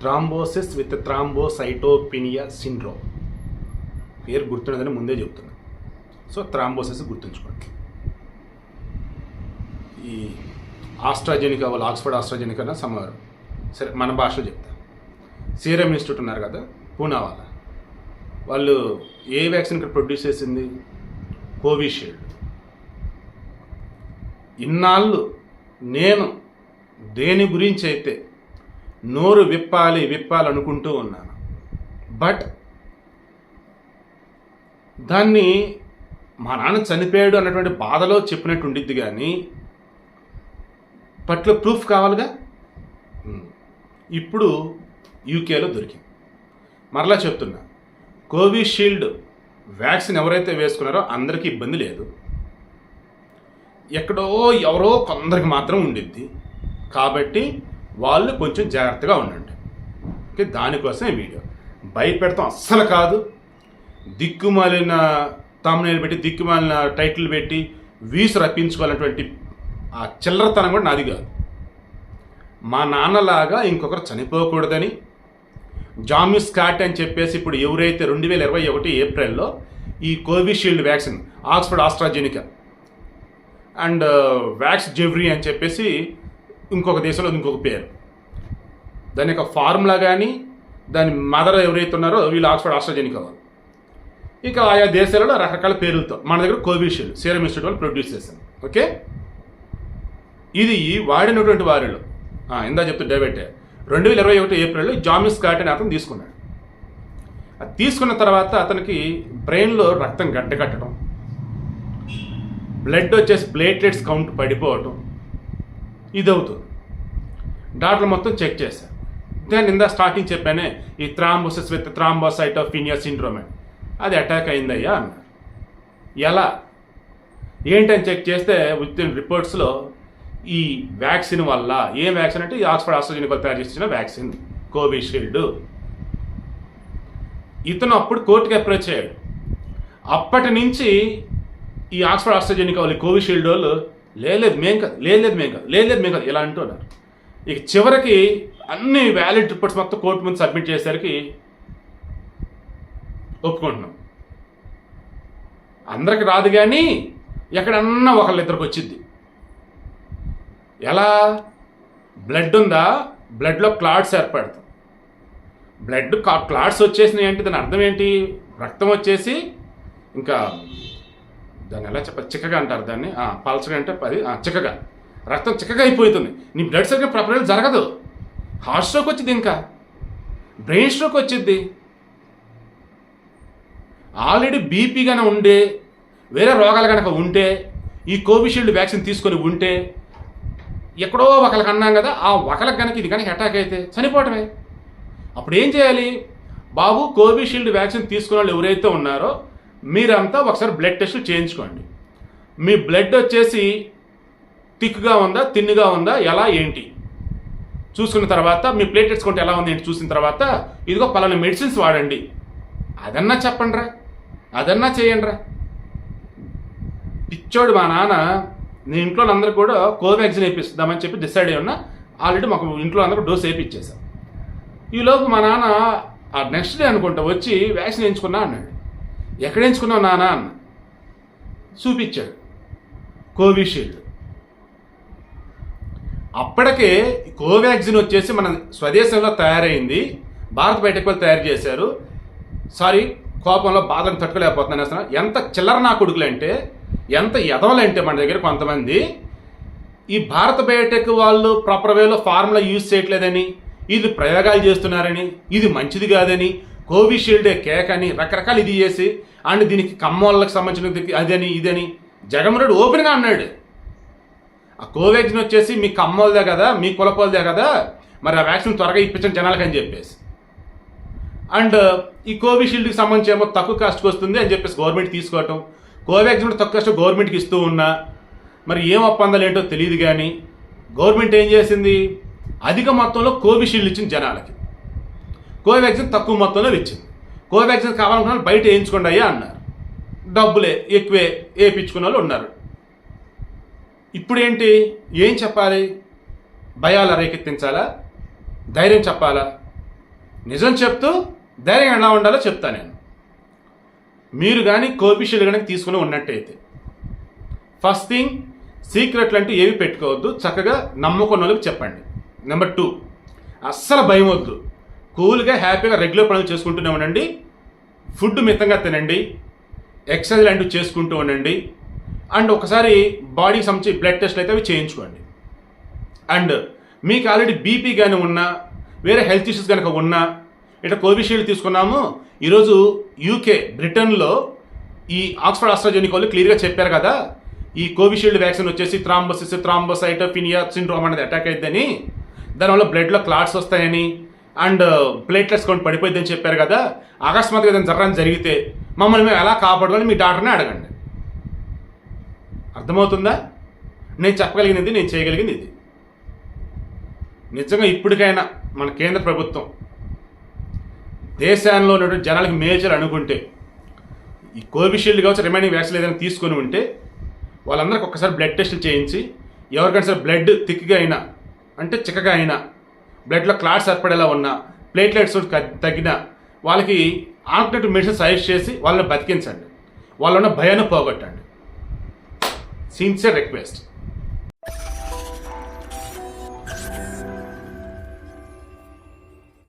Thrombosis with thrombocytopenia syndrome. పేరు గుర్తున్నదని ముందే చెప్తున్నా. సో థ్రాంబోసిస్ గుర్తుంచుకోండి. ఈ ఆస్ట్రాజెనికా వాళ్ళు ఆక్స్ఫర్డ్ ఆస్ట్రాజెనికా అన్న సమారు సరే మన భాషలో చెప్తా. సీరం ఇన్స్టిట్యూట్ ఉన్నారు కదా పూనా వాళ్ళ వాళ్ళు ఏ వ్యాక్సిన్ ఇక్కడ ప్రొడ్యూస్ చేసింది? కోవిషీల్డ్. ఇన్నాళ్ళు నేను దేని గురించి అయితే నోరు విప్పాలి విప్పాలనుకుంటూ ఉన్నాను. బట్ దాన్ని మా నాన్న చనిపోయాడు అన్నటువంటి బాధలో చెప్పినట్టు ఉండిద్ది కానీ పట్ల ప్రూఫ్ కావాలిగా? ఇప్పుడు యూకేలో దొరికింది. మరలా చెప్తున్నా కోవిషీల్డ్ వ్యాక్సిన్ ఎవరైతే వేసుకున్నారో అందరికీ ఇబ్బంది లేదు. ఎక్కడో ఎవరో కొందరికి మాత్రం ఉండిద్ది. కాబట్టి వాళ్ళు కొంచెం జాగ్రత్తగా ఉండండి. ఓకే దానికోసం వీడియో. భయపెడతాం అస్సలు కాదు. దిక్కుమాలిన తమ్మునేలు పెట్టి దిక్కుమాలిన టైటిల్ పెట్టి వీసు రప్పించుకోవాలన్నటువంటి ఆ చిల్లరతనం కూడా నాది కాదు. మా నాన్నలాగా ఇంకొకరు చనిపోకూడదని జామి స్కాట్ అని చెప్పేసి ఇప్పుడు ఎవరైతే రెండు వేల ఇరవై ఒకటి ఏప్రిల్లో ఈ Covishield vaccine Oxford AstraZeneca and Vaxzevria అని చెప్పేసి ఇంకొక దేశంలో ఇంకొక పేరు. దాని యొక్క ఫార్ములా కానీ దాని మదర్ ఎవరైతే ఉన్నారో వీళ్ళు ఆక్స్ఫర్డ్ ఆస్ట్రాజెనికా వాళ్ళు. ఇక ఆయా దేశాలలో రకరకాల పేర్లతో మన దగ్గర కోవిషీల్డ్ సీరం ఇన్స్టిట్యూట్ వాళ్ళు ప్రొడ్యూస్ చేశాను ఓకే? ఇది వాడినటువంటి వారిలో. ఇందా చెప్తూ డేబెట్టే రెండు వేల ఇరవై ఒకటి ఏప్రిల్లో జామిస్ స్కాట్ అని అతను తీసుకున్నాడు. అది తీసుకున్న తర్వాత అతనికి బ్రెయిన్లో రక్తం గడ్డకట్టడం బ్లడ్ వచ్చేసి ప్లేట్లెట్స్ కౌంట్ పడిపోవటం ఇది అవుతుంది డాక్టర్ మొత్తం చెక్ చేశారు. దాన్ని ఇందా స్టార్టింగ్ చెప్పానే ఈ థ్రాంబోసిస్ విత్ థ్రాంబోసైటోఫినియా సిండ్రోమ్. అని అది అటాక్ అయిందయ్యా అన్నారు. ఎలా? ఏంటని చెక్ చేస్తే విత్ ఇన్ రిపోర్ట్స్లో ఈ వ్యాక్సిన్ వల్ల ఏం వ్యాక్సిన్ అంటే ఈ ఆక్స్ఫర్డ్ ఆస్ట్రోజెనికల్ తయారు చేసిన వ్యాక్సిన్ కోవిషీల్డ్. ఇతను అప్పుడు కోర్టుకి అప్రోచ్ అయ్యాడు. అప్పటి నుంచి ఈ ఆక్స్ఫర్డ్ ఆస్ట్రాజెనికా వాళ్ళు కోవిషీల్డ్ వాళ్ళు లేదు మేం కాదు లేదు మేం కాదు లేదు మేం కాదు ఇలా అంటున్నారు ఇక చివరికి అన్ని వ్యాలిడ్ రిపోర్ట్స్ మొత్తం కోర్టు ముందు సబ్మిట్ చేసేసరికి ఒప్పుకుంటున్నాం. అందరికి రాదు కానీ ఎక్కడన్నా ఒకళ్ళిద్దరికి వచ్చింది ఎలా? బ్లడ్ ఉందా? బ్లడ్లో క్లాట్స్ ఏర్పడతాం బ్లడ్ క్లాట్స్ వచ్చేసినాయి అంటే దాని అర్థం ఏంటి? రక్తం వచ్చేసి ఇంకా దాన్ని ఎలా చెప్పాలి? చిక్కగా అంటారు దాన్ని. పల్చగా అంటే అది చిక్కగా. రక్తం చిక్కగా అయిపోతుంది. నీ బ్లడ్ సరిగ్గా ప్రపరేట్ జరగదు. హార్ట్ స్ట్రోక్ వచ్చింది ఇంకా. బ్రెయిన్ స్ట్రోక్ వచ్చింది. ఆల్రెడీ బీపీగానే ఉండే వేరే రోగాలు కనుక ఉంటే ఈ కోవిషీల్డ్ వ్యాక్సిన్ తీసుకొని ఉంటే ఎక్కడో ఒకరికి అన్నాం కదా ఆ ఒకరికి కనుక ఇది కనుక అటాక్ అయితే చనిపోవటమే. అప్పుడు ఏం చేయాలి? బాబు కోవిషీల్డ్ వ్యాక్సిన్ తీసుకున్న వాళ్ళు ఎవరైతే ఉన్నారో మీరంతా ఒకసారి బ్లడ్ టెస్ట్ చేయించుకోండి. మీ బ్లడ్ వచ్చేసి థిక్గా ఉందా తిన్నుగా ఉందా ఎలా ఏంటి? చూసుకున్న తర్వాత మీ ప్లేటెట్స్ కొంటే ఎలా ఉంది ఏంటి చూసిన తర్వాత ఇదిగో పలానా మెడిసిన్స్ వాడండి. అదన్నా చెప్పండి రా అదన్నా చేయండి రా పిచ్చోడు మా నాన్న నేను ఇంట్లో అందరూ కూడా కోవాక్సిన్ వేపిస్తామని చెప్పి డిసైడ్ అయ్యి ఉన్నా ఆల్రెడీ మాకు ఇంట్లో అందరూ డోస్ వేయించేసాం ఈలోపు మా నాన్న ఆ నెక్స్ట్ డే అనుకుంటా వచ్చి వ్యాక్సిన్ వేయించుకున్నా అన్నాడు. ఎక్కడ వేయించుకున్నావు నాన్న అన్న? చూపించాడు. కోవిషీల్డ్. అప్పటికే కోవాక్సిన్ వచ్చేసి మన స్వదేశంలో తయారైంది. భారత్ బయటకు వెళ్ళి తయారు చేశారు. సారీ కోపంలో బాధను తట్టుకోలేకపోతున్నాను అసలు. ఎంత చిల్లర నా కొడుకులు అంటే ఎంత ఎదవలంటే మన దగ్గర కొంతమంది. ఈ భారత బయోటెక్ వాళ్ళు ప్రాపర్ వేలో ఫార్ములా యూజ్ చేయట్లేదని ఇది ప్రయోగాలు చేస్తున్నారని ఇది మంచిది కాదని కోవిషీల్డే కేక్ అని రకరకాలు ఇది చేసి అండ్ దీనికి కమ్మోళ్ళకి సంబంధించిన అదని ఇదని జగన్మోహన్ ఓపెన్గా అన్నాడు. ఆ కోవాక్సిన్ వచ్చేసి మీ కమ్మోళ్ళదే కదా మీ కులపోలదే కదా మరి ఆ వ్యాక్సిన్ త్వరగా ఇప్పించండి జనాలకి అని చెప్పేసి. అండ్ ఈ కోవిషీల్డ్కి సంబంధించి ఏమో తక్కువ కాస్ట్కి వస్తుంది అని చెప్పేసి గవర్నమెంట్ తీసుకోవటం కోవాక్సిన్ కూడా తక్కువ కాస్ట్ గవర్నమెంట్కి ఇస్తూ ఉన్నా మరి ఏం ఒప్పందాలు ఏంటో తెలియదు కానీ గవర్నమెంట్ ఏం చేసింది? అధిక మొత్తంలో కోవిషీల్డ్ ఇచ్చింది జనాలకి. కోవాక్సిన్ తక్కువ మొత్తంలో ఇచ్చింది. కోవాక్సిన్ కావాలనుకున్న వాళ్ళు బయట వేయించుకోండి అయ్యా అన్నారు. డబ్బులే ఎక్కువే వేయించుకున్న వాళ్ళు ఉన్నారు. ఇప్పుడు ఏంటి ఏం చెప్పాలి? భయాలు రేకెత్తించాలా? ధైర్యం చెప్పాలా? నిజం చెప్తూ ధైర్యం ఎలా ఉండాలో చెప్తా నేను. మీరు కానీ కోవిషీల్డ్ కానీ తీసుకుని ఉన్నట్టయితే ఫస్ట్ థింగ్ సీక్రెట్లు అంటూ ఏవి పెట్టుకోవద్దు. చక్కగా నమ్ముకున్న వాళ్ళకి చెప్పండి. నెంబర్ టూ అస్సలు భయం వద్దు కూల్గా హ్యాపీగా రెగ్యులర్ పనులు చేసుకుంటూనే ఉండండి. ఫుడ్ మితంగా తినండి. ఎక్సర్సైజ్ లాంటివి చేసుకుంటూ ఉండండి. అండ్ ఒకసారి బాడీకి సంబంధించి బ్లడ్ టెస్ట్లు అయితే అవి చేయించుకోండి. అండ్ మీకు ఆల్రెడీ బీపీ కానీ ఉన్నా వేరే హెల్త్ ఇష్యూస్ కనుక ఉన్నా ఇట్లా కోవిషీల్డ్ తీసుకున్నాము. ఈరోజు యూకే బ్రిటన్లో ఈ ఆక్స్ఫర్డ్ ఆస్ట్రాజెనిక్ వాళ్ళు క్లియర్గా చెప్పారు కదా ఈ కోవిషీల్డ్ వ్యాక్సిన్ వచ్చేసి థ్రాంబోసిస్ థ్రాంబోసైటోఫినియా సిండ్రోమ్ అనేది అటాక్ అయిద్దని. దానివల్ల బ్లడ్లో క్లాట్స్ వస్తాయని అండ్ ప్లేట్లెట్స్ కొన్ని పడిపోయిందని చెప్పారు కదా అకస్మాత్తుగా ఏదైనా జరగడం జరిగితే మమ్మల్ని మేము ఎలా కాపాడుకోవాలి మీ డాక్టర్ని అడగండి. అర్థమవుతుందా? నేను చెప్పగలిగినది నేను చేయగలిగింది ఇది. నిజంగా ఇప్పటికైనా మన కేంద్ర ప్రభుత్వం దేశంలో ఉన్నటువంటి జనాలకి మేజర్ అనుకుంటే ఈ కోవిషీల్డ్ కావచ్చు రిమైనింగ్ వ్యాక్సిన్ ఏదైనా తీసుకొని ఉంటే వాళ్ళందరికీ ఒక్కసారి బ్లడ్ టెస్టులు చేయించి ఎవరికైనా సరే బ్లడ్ థిక్గా అయినా అంటే చిక్కగా అయినా బ్లడ్లో క్లాట్స్ ఏర్పడేలా ఉన్న ప్లేట్లెట్స్ తగ్గిన వాళ్ళకి ఆల్టర్నేటివ్ మెడిసిన్ సజెస్ట్ చేసి వాళ్ళని బతికించండి. వాళ్ళ ఉన్న భయాన్ని పోగొట్టండి. Sincere request